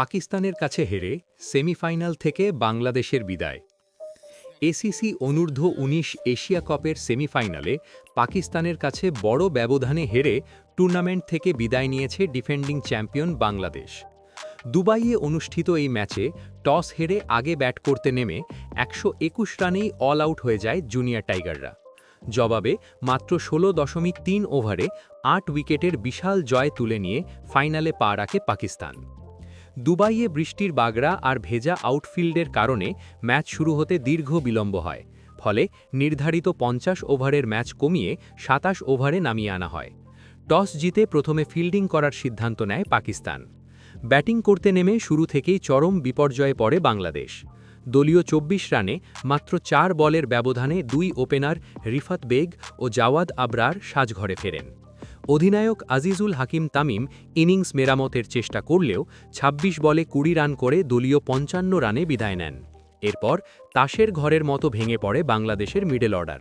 পাকিস্তানের কাছে হেরে সেমিফাইনাল থেকে বাংলাদেশের বিদায়। এসিসি অনূর্ধ্ব ১৯ এশিয়া কাপের সেমিফাইনালে পাকিস্তানের কাছে বড় ব্যবধানে হেরে টুর্নামেন্ট থেকে বিদায় নিয়েছে ডিফেন্ডিং চ্যাম্পিয়ন বাংলাদেশ। দুবাইয়ে অনুষ্ঠিত এই ম্যাচে টস হেরে আগে ব্যাট করতে নেমে একশো একুশ রানেই অল আউট হয়ে যায় জুনিয়র টাইগাররা। জবাবে মাত্র ষোলো দশমিক তিন ওভারে আট উইকেটের বিশাল জয় তুলে নিয়ে ফাইনালে পা রাখে পাকিস্তান। দুবাইয়ে বৃষ্টির বাগড়া আর ভেজা আউটফিল্ডের কারণে ম্যাচ শুরু হতে দীর্ঘ বিলম্ব হয়। ফলে নির্ধারিত পঞ্চাশ ওভারের ম্যাচ কমিয়ে সাতাশ ওভারে নামিয়ে আনা হয়। টস জিতে প্রথমে ফিল্ডিং করার সিদ্ধান্ত নেয় পাকিস্তান। ব্যাটিং করতে নেমে শুরু থেকেই চরম বিপর্যয়ে পড়ে বাংলাদেশ। দলীয় চব্বিশ রানে মাত্র চার বলের ব্যবধানে দুই ওপেনার রিফাত বেগ ও জাওয়াদ আবরার সাজঘরে ফেরেন। অধিনায়ক আজিজুল হাকিম তামিম ইনিংস মেরামতের চেষ্টা করলেও ২৬ বলে কুড়ি রান করে দলীয় পঞ্চান্ন রানে বিদায় নেন। এরপর তাসের ঘরের মতো ভেঙে পড়ে বাংলাদেশের মিডল অর্ডার।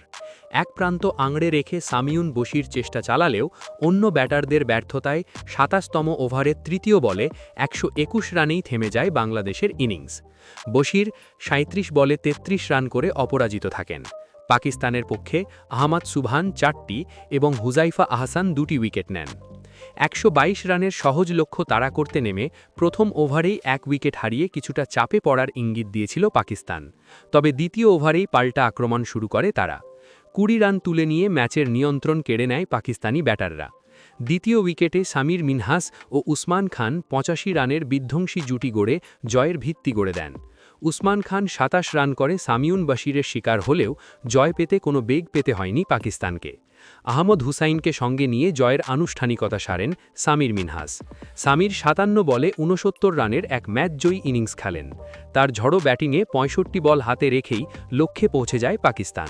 এক প্রান্ত আংড়ে রেখে সামিউন বসির চেষ্টা চালালেও অন্য ব্যাটারদের ব্যর্থতায় সাতাশতম ওভারের তৃতীয় বলে একশো একুশ রানেই থেমে যায় বাংলাদেশের ইনিংস। বশির সাঁত্রিশ বলে ৩৩ রান করে অপরাজিত থাকেন। পাকিস্তানের পক্ষে আহমাদ সুবহান চারটি এবং হুজাইফা আহসান দুটি উইকেট নেন। একশো বাইশ রানের সহজ লক্ষ্য তাড়া করতে নেমে প্রথম ওভারেই এক উইকেট হারিয়ে কিছুটা চাপে পড়ার ইঙ্গিত দিয়েছিল পাকিস্তান। তবে দ্বিতীয় ওভারেই পাল্টা আক্রমণ শুরু করে তারা। কুড়ি রান তুলে নিয়ে ম্যাচের নিয়ন্ত্রণ কেড়ে নেয় পাকিস্তানি ব্যাটাররা। দ্বিতীয় উইকেটে সামির মিনহাস ও উসমান খান পঁচাশি রানের বিধ্বংসী জুটি গড়ে জয়ের ভিত্তি গড়ে দেন। উসমান খান সাতাশ রান করে সামিউন বাশিরের শিকার হলেও জয় পেতে কোনো বেগ পেতে হয়নি পাকিস্তানকে। আহমদ হুসাইনকে সঙ্গে নিয়ে জয়ের আনুষ্ঠানিকতা সারেন সামির মিনহাস। সামির সাতান্ন বলে ঊনসত্তর রানের এক ম্যাচ জয়ী ইনিংস খেলেন। তার ঝড়ো ব্যাটিংয়ে পঁয়ষট্টি বল হাতে রেখেই লক্ষ্যে পৌঁছে যায় পাকিস্তান।